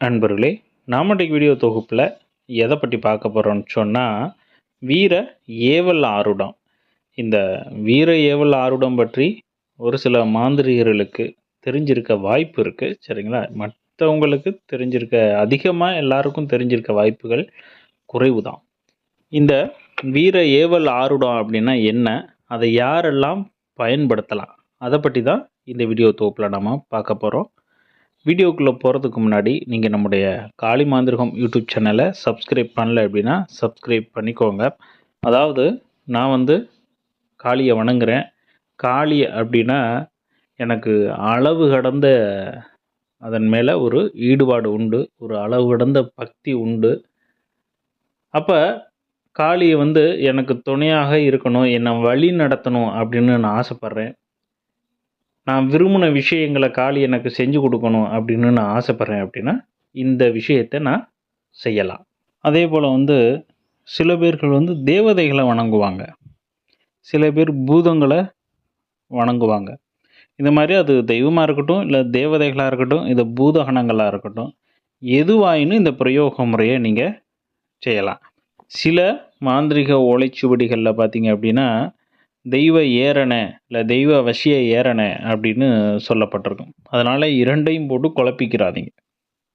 நண்பர்களே நாம் இன்றைக்கு வீடியோ தொகுப்பில் எதை பற்றி பார்க்க போகிறோம்னு சொன்னால் வீர ஏவல் ஆருடம். இந்த வீர ஏவல் ஆருடம் பற்றி ஒரு சில மாந்திரிகர்களுக்கு தெரிஞ்சிருக்க வாய்ப்பு இருக்குது சரிங்களா? மற்றவங்களுக்கு தெரிஞ்சிருக்க அதிகமாக எல்லாருக்கும் தெரிஞ்சிருக்க வாய்ப்புகள் குறைவு தான் இந்த வீர ஏவல் ஆருடம் அப்படின்னா என்ன? அதை யாரெல்லாம் பயன்படுத்தலாம்? அதை பற்றி தான் இந்த வீடியோ தொகுப்பில் நம்ம பார்க்க போகிறோம் வீடியோக்குள்ளே போகிறதுக்கு முன்னாடி நீங்கள் நம்முடைய காளி மாந்திரகம் யூடியூப் சேனலை சப்ஸ்கிரைப் பண்ணல அப்படின்னா சப்ஸ்கிரைப் பண்ணிக்கோங்க. அதாவது நான் வந்து காளியை வணங்குறேன். காளி அப்படின்னா எனக்கு அளவு கடந்த அதன் மேலே ஒரு ஈடுபாடு உண்டு ஒரு அளவு கடந்த பக்தி உண்டு. அப்போ காளியை வந்து எனக்கு துணையாக இருக்கணும் என்னை வழி நடத்தணும் அப்படின்னு நான் ஆசைப்பட்றேன். நான் விரும்பின விஷயங்களை காளி எனக்கு செஞ்சு கொடுக்கணும் அப்படின்னு நான் ஆசைப்பட்றேன் அப்படின்னா இந்த விஷயத்தை நான் செய்யலாம். அதே போல் வந்து சில பேர்கள் வந்து தேவதைகளை வணங்குவாங்க. சில பேர் பூதங்களை வணங்குவாங்க. இந்த மாதிரி அது தெய்வமாக இருக்கட்டும் இல்லை தேவதைகளாக இருக்கட்டும் இது பூதகணங்களாக இருக்கட்டும் எதுவாயினும் இந்த பிரயோக முறையை நீங்கள் செய்யலாம். சில மாந்திரிக ஓலைச்சுவடிகளில் பார்த்தீங்க அப்படின்னா தெய்வ ஏறனை இல்லை தெய்வ வசிய ஏறனை அப்படின்னு சொல்லப்பட்டிருக்கும். அதனால் இரண்டையும் போட்டு குழப்பிக்கிறாதீங்க.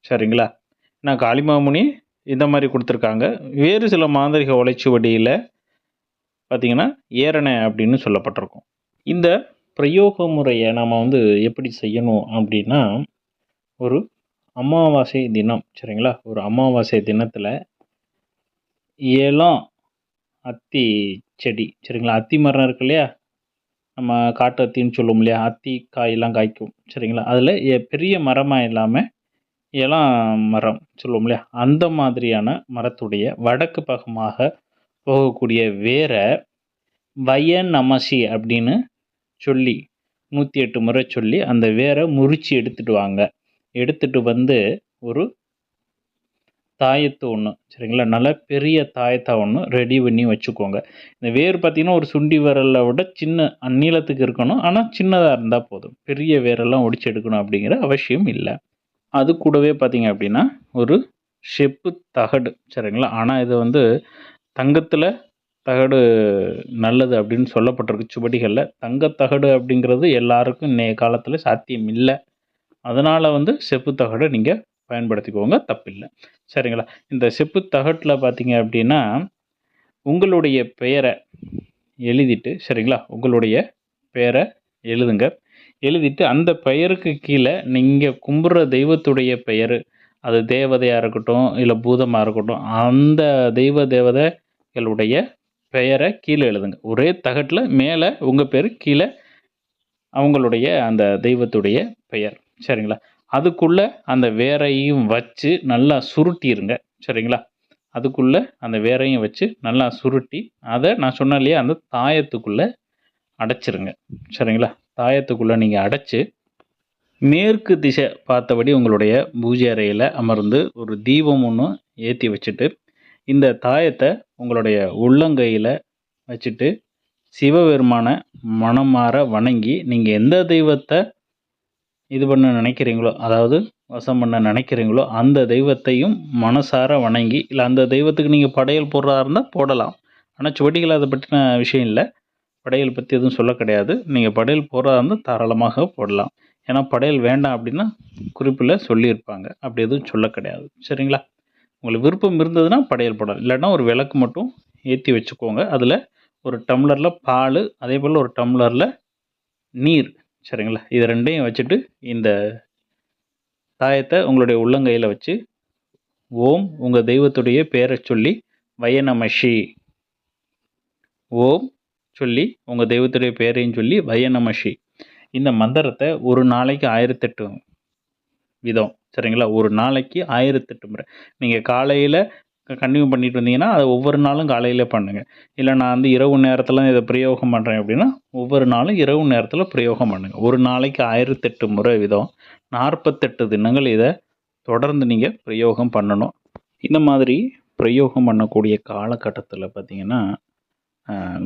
சரிங்களா? நான் காளிமாமுனி இந்த மாதிரி கொடுத்துருக்காங்க. வேறு சில மாந்திரிக வடியில் பார்த்தீங்கன்னா ஏறனை அப்படின்னு சொல்லப்பட்டிருக்கும். இந்த பிரயோக முறையை நம்ம வந்து எப்படி செய்யணும் அப்படின்னா ஒரு அமாவாசை தினம் சரிங்களா? ஒரு அமாவாசை தினத்தில் ஏலம் அத்தி செடி சரிங்களா? அத்தி மரம் இருக்கு இல்லையா? நம்ம காட்டு அத்தின்னு சொல்லுவோம் இல்லையா? அத்தி காயெல்லாம் காய்க்கும் சரிங்களா? அதில் பெரிய மரமாக இல்லாமல் இளம் மரம் சொல்லுவோம் இல்லையா? அந்த மாதிரியான மரத்துடைய வடக்கு பக்கமாக போகக்கூடிய வேரை வய நமசி அப்படின்னு சொல்லி நூற்றி எட்டு முறை சொல்லி அந்த வேரை முறித்து எடுத்துகிட்டு வாங்க. எடுத்துகிட்டு வந்து ஒரு தாயத்து ஒன்று சரிங்களா? நல்ல பெரிய தாயத்தை ஒன்று ரெடி பண்ணி வச்சுக்கோங்க. இந்த வேர் பார்த்திங்கன்னா ஒரு சுண்டி விரலை விட சின்ன அந்நீளத்துக்கு இருக்கணும். ஆனால் சின்னதாக இருந்தால் போதும். பெரிய வேரெல்லாம் ஒடிச்சு எடுக்கணும் அப்படிங்கிற அவசியம் இல்லை. அது கூடவே பார்த்திங்க அப்படின்னா ஒரு செப்பு தகடு சரிங்களா? ஆனால் இது வந்து தங்கத்தில் தகடு நல்லது அப்படின்னு சொல்லப்பட்டிருக்கு. சுவடிகளில் தங்கத்தகடு அப்படிங்கிறது எல்லாருக்கும் இன்றைய காலத்தில் சாத்தியம் இல்லை. அதனால் வந்து செப்பு தகடை நீங்கள் பயன்படுத்திக்கோங்க தப்பில்லை. சரிங்களா? இந்த செப்பு தகட்டில் பார்த்தீங்க அப்படின்னா உங்களுடைய பெயரை எழுதிட்டு சரிங்களா? உங்களுடைய பெயரை எழுதுங்க. எழுதிட்டு அந்த பெயருக்கு கீழே நீங்கள் கும்பிட்ற தெய்வத்துடைய பெயர் அது தேவதையாக இருக்கட்டும் இல்லை பூதமாக இருக்கட்டும் அந்த தெய்வ தேவதைகளுடைய பெயரை கீழே எழுதுங்க. ஒரே தகட்டில் மேலே உங்கள் பேர் கீழே அவங்களுடைய அந்த தெய்வத்துடைய பெயர். சரிங்களா? அதுக்குள்ளே அந்த வேரையும் வச்சு நல்லா சுருட்டிடுங்க சரிங்களா? அதுக்குள்ளே அந்த வேரையும் வச்சு நல்லா சுருட்டி அதை நான் சொன்னேன் இல்லையா அந்த தாயத்துக்குள்ளே அடைச்சிருங்க. சரிங்களா? தாயத்துக்குள்ளே நீங்கள் அடைச்சி மேற்கு திசை பார்த்தபடி உங்களுடைய பூஜை அறையில் அமர்ந்து ஒரு தீபம் ஒன்று ஏற்றி வச்சுட்டு இந்த தாயத்தை உங்களுடைய உள்ளங்கையில் வச்சுட்டு சிவபெருமான மனமாற வணங்கி நீங்கள் எந்த தெய்வத்தை இது பண்ண நினைக்கிறீங்களோ அதாவது வசம் பண்ண நினைக்கிறீங்களோ அந்த தெய்வத்தையும் மனசார வணங்கி இல்லை அந்த தெய்வத்துக்கு நீங்கள் படையல் போடுறதா இருந்தால் போடலாம். ஆனால் சுவடிகள் அதை பற்றின விஷயம் இல்லை. படையல் பற்றி எதுவும் சொல்ல கிடையாது. நீங்கள் படையல் போடுறதா இருந்தால் தாராளமாக போடலாம். ஏன்னா படையல் வேண்டாம் அப்படின்னா குறிப்பில் சொல்லியிருப்பாங்க. அப்படி எதுவும் சொல்ல கிடையாது. சரிங்களா? உங்களுக்கு விருப்பம் இருந்ததுன்னா படையல் போடலாம். இல்லைன்னா ஒரு விளக்கு மட்டும் ஏற்றி வச்சுக்கோங்க. அதில் ஒரு டம்ளரில் பால் அதே போல் ஒரு டம்ளரில் நீர் சரிங்களா? இது ரெண்டையும் வச்சுட்டு இந்த தாயத்தை உங்களுடைய உள்ளங்கையில் வச்சு ஓம் உங்கள் தெய்வத்துடைய பேரை சொல்லி வயநமஷி. ஓம் சொல்லி உங்கள் தெய்வத்துடைய பேரையும் சொல்லி வயநமஷி. இந்த மந்திரத்தை ஒரு நாளைக்கு ஆயிரத்தெட்டு விதம் சரிங்களா? ஒரு நாளைக்கு ஆயிரத்தெட்டு முறை. நீங்கள் காலையில் கண்டினியூ பண்ணிட்டு வந்தீங்கன்னா அதை ஒவ்வொரு நாளும் காலையில் பண்ணுங்கள் இல்லை நான் வந்து இரவு நேரத்தில் இதை பிரயோகம் பண்ணுறேன் அப்படின்னா ஒவ்வொரு நாளும் இரவு நேரத்தில் பிரயோகம் பண்ணுங்கள் ஒரு நாளைக்கு ஆயிரத்தெட்டு முறை விதம் நாற்பத்தெட்டு தினங்கள் இதை தொடர்ந்து நீங்கள் பிரயோகம் பண்ணணும். இந்த மாதிரி பிரயோகம் பண்ணக்கூடிய காலகட்டத்தில் பார்த்திங்கன்னா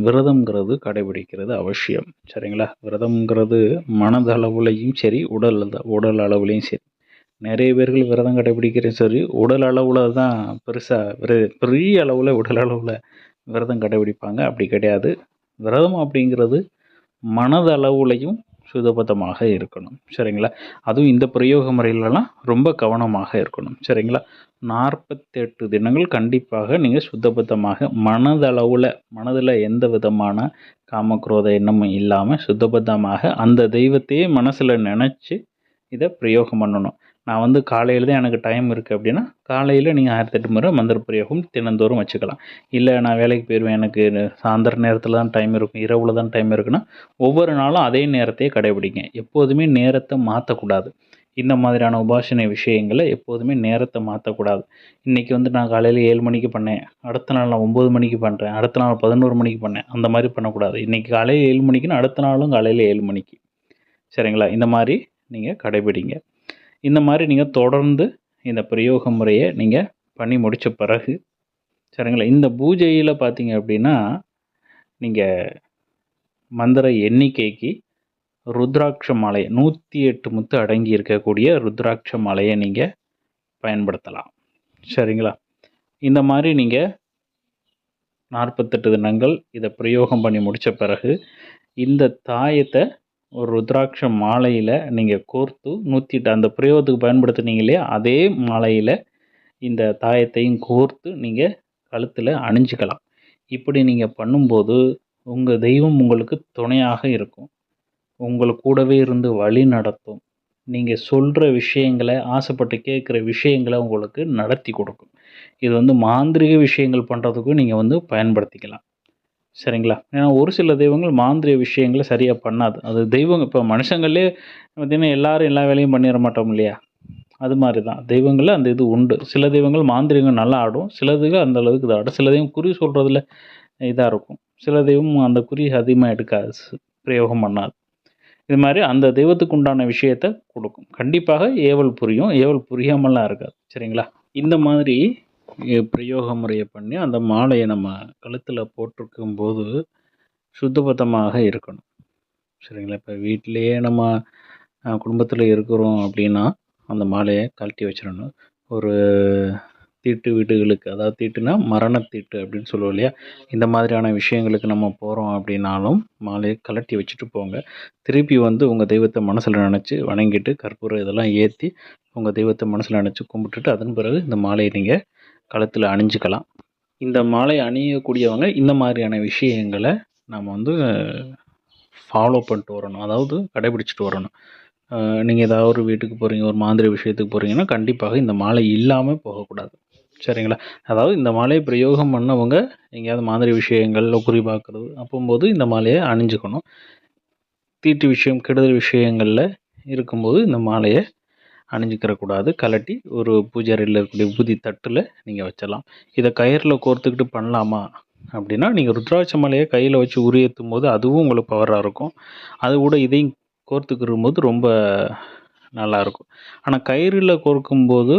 விரதம்ங்கிறது கடைபிடிக்கிறது அவசியம். சரிங்களா? விரதம்ங்கிறது மனதளவுலையும் சரி உடல் உடல் அளவுலேயும் சரி. நிறைய பேர்கள் விரதம் கடைபிடிக்கிறேன் சரி உடல் அளவில் தான் பெருசாக விர பெரிய அளவில் உடல் அளவில் விரதம் கடைபிடிப்பாங்க. அப்படி கிடையாது. விரதம் அப்படிங்கிறது மனதளவுலையும் சுத்தபத்தமாக இருக்கணும். சரிங்களா? அதுவும் இந்த பிரயோக முறையிலலாம் ரொம்ப கவனமாக இருக்கணும். சரிங்களா? நாற்பத்தெட்டு தினங்கள் கண்டிப்பாக நீங்கள் சுத்தபத்தமாக மனதளவில் மனதில் எந்த விதமான காமக்ரோத எண்ணமும் இல்லாமல் சுத்தபத்தமாக அந்த தெய்வத்தையே மனசில் நினச்சி இதை பிரயோகம் பண்ணணும். நான் வந்து காலையில் தான் எனக்கு டைம் இருக்குது அப்படின்னா காலையில் நீங்கள் ஆயிரத்தெட்டு முறை மந்திர பிரயோகம் தினந்தோறும் வச்சுக்கலாம். இல்லை நான் வேலைக்கு போயிடுவேன் எனக்கு சாயந்தர நேரத்தில் தான் டைம் இருக்கும் இரவில் தான் டைம் இருக்குன்னா ஒவ்வொரு நாளும் அதே நேரத்தையே கடைபிடிங்க. எப்போதுமே நேரத்தை மாற்றக்கூடாது இந்த மாதிரியான உபாசனை விஷயங்களை எப்போதுமே நேரத்தை மாற்றக்கூடாது இன்றைக்கி வந்து நான் காலையில் ஏழு மணிக்கு பண்ணேன் அடுத்த நாள் நான் ஒம்பது மணிக்கு பண்ணுறேன் அடுத்த நாள் பதினோரு மணிக்கு பண்ணேன் அந்த மாதிரி பண்ணக்கூடாது. இன்றைக்கி காலையில் ஏழு மணிக்குன்னு அடுத்த நாளும் காலையில் ஏழு மணிக்கு. சரிங்களா? இந்த மாதிரி நீங்கள் கடைபிடிங்க. இந்த மாதிரி நீங்கள் தொடர்ந்து இந்த பிரயோக முறையை நீங்கள் பண்ணி முடித்த பிறகு சரிங்களா? இந்த பூஜையில் பார்த்தீங்க அப்படின்னா நீங்கள் மந்திர எண்ணிக்கைக்கு ருத்ராட்ச மாலை நூற்றி எட்டு முத்து அடங்கி இருக்கக்கூடிய ருத்ராட்ச மாலையை நீங்கள் பயன்படுத்தலாம். சரிங்களா? இந்த மாதிரி நீங்கள் நாற்பத்தெட்டு தினங்கள் இதை பிரயோகம் பண்ணி முடித்த பிறகு இந்த தாயத்தை ஒரு ருத்ராட்ச மாலையில் நீங்கள் கோர்த்து நூற்றி எட்டு அந்த பிரயோகத்துக்கு பயன்படுத்துனீங்களே அதே மாலையில் இந்த தாயத்தையும் கோர்த்து நீங்கள் கழுத்தில் அணிஞ்சிக்கலாம். இப்படி நீங்கள் பண்ணும்போது உங்கள் தெய்வம் உங்களுக்கு துணையாக இருக்கும். உங்களை கூடவே இருந்து வழி நடத்தும். நீங்கள் சொல்கிற விஷயங்களை ஆசைப்பட்டு கேட்குற விஷயங்களை உங்களுக்கு நடத்தி கொடுக்கும். இது வந்து மாந்திரிக விஷயங்கள் பண்ணுறதுக்கும் நீங்கள் வந்து பயன்படுத்திக்கலாம். சரிங்களா? ஏன்னா ஒரு சில தெய்வங்கள் மாந்திரிய விஷயங்களை சரியாக பண்ணாது. அது தெய்வம் இப்போ மனுஷங்களே பார்த்திங்கன்னா எல்லாரும் எல்லா வேலையும் பண்ணிட மாட்டோம் இல்லையா? அது மாதிரி தான் தெய்வங்களில் அந்த இது உண்டு. சில தெய்வங்கள் மாந்திரிகம் நல்லா ஆடும். சிலதுக்கு அந்த அளவுக்கு இது ஆடும். சில தெய்வம் குறி சொல்கிறதுல இதாக இருக்கும். சில தெய்வம் அந்த குறி அதிகமாக எடுக்காது. பிரயோகம் பண்ணாது. இது மாதிரி அந்த தெய்வத்துக்கு உண்டான விஷயத்த கொடுக்கும். கண்டிப்பாக ஏவல் புரியும். ஏவல் புரியாமலாம் இருக்காது. சரிங்களா? இந்த மாதிரி பிரயோக முறையை பண்ணி அந்த மாலையை நம்ம கழுத்தில் போட்டிருக்கும் போது சுத்தபத்தமாக இருக்கணும். சரிங்களா? இப்போ வீட்டிலேயே நம்ம குடும்பத்தில் இருக்கிறோம் அப்படின்னா அந்த மாலையை கழட்டி வச்சிடணும். ஒரு தீட்டு வீடுகளுக்கு அதாவது தீட்டுனா மரணத்தீட்டு அப்படின்னு சொல்லுவோம் இல்லையா? இந்த மாதிரியான விஷயங்களுக்கு நம்ம போகிறோம் அப்படின்னாலும் மாலையை கழட்டி வச்சுட்டு போங்க. திருப்பி வந்து உங்கள் தெய்வத்தை மனசில் நினச்சி வணங்கிட்டு கற்பூரம் இதெல்லாம் ஏற்றி உங்கள் தெய்வத்தை மனசில் நினச்சி கும்பிட்டுட்டு அதன் பிறகு இந்த மாலையை நீங்கள் கழுத்தில் அணிஞ்சிக்கலாம். இந்த மாலை அணியக்கூடியவங்க இந்த மாதிரியான விஷயங்களை நம்ம வந்து ஃபாலோ பண்ணிட்டு வரணும். அதாவது கடைபிடிச்சிட்டு வரணும். நீங்கள் ஏதாவது ஒரு வீட்டுக்கு போகிறீங்க ஒரு மாந்திரி விஷயத்துக்கு போகிறீங்கன்னா கண்டிப்பாக இந்த மாலை இல்லாமல் போகக்கூடாது. சரிங்களா? அதாவது இந்த மாலையை பிரயோகம் பண்ணவங்க எங்கேயாவது மாதிரி விஷயங்களில் குறிப்பாக்குறது அப்போம்போது இந்த மாலையை அணிஞ்சுக்கணும். தீட்டு விஷயம் கெடுதல் விஷயங்களில் இருக்கும்போது இந்த மாலையை அணிஞ்சிக்கிறக்கூடாது. கலட்டி ஒரு பூஜை அறையில் இருக்கக்கூடிய ஊதி தட்டில் நீங்கள் வச்சலாம். இதை கயிறில் கோர்த்துக்கிட்டு பண்ணலாமா அப்படின்னா நீங்கள் ருத்ராட்ச மலையை கையில் வச்சு உரியத்தும் போது அதுவும் உங்களுக்கு பவராக இருக்கும். அது கூட இதையும் கோர்த்துக்கிற போது ரொம்ப நல்லாயிருக்கும் ஆனால் கயிறில் கோர்க்கும்போது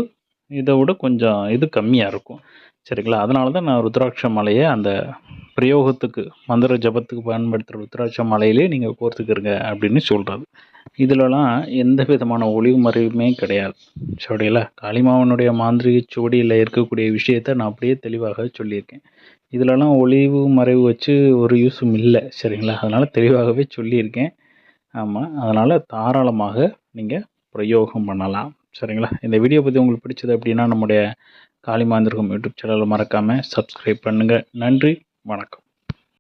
இதை விட கொஞ்சம் இது கம்மியாக இருக்கும். சரிங்களா? அதனால தான் நான் ருத்ராட்ச மலையை அந்த பிரயோகத்துக்கு மந்திர ஜபத்துக்கு பயன்படுத்துகிற ருத்ராட்ச மலையிலே நீங்கள் கோர்த்துக்கிறங்க அப்படின்னு சொல்கிறது இதிலலாம் எந்த விதமான ஒளிவு மறைவுமே கிடையாது. சரிங்களா காளிமாவனுடைய மாந்திரிக சுவடியில் இருக்கக்கூடிய விஷயத்த நான் அப்படியே தெளிவாக சொல்லியிருக்கேன். இதிலலாம் ஒளிவு மறைவு வச்சு ஒரு யூஸும் இல்லை சரிங்களா? அதனால் தெளிவாகவே சொல்லியிருக்கேன். ஆமாம் அதனால் தாராளமாக நீங்கள் பிரயோகம் பண்ணலாம் சரிங்களா? இந்த வீடியோ பற்றி உங்களுக்கு பிடிச்சது அப்படின்னா நம்முடைய காளிமாந்திரகம் யூடியூப் சேனலை மறக்காமல் சப்ஸ்கிரைப் பண்ணுங்கள் நன்றி வணக்கம்.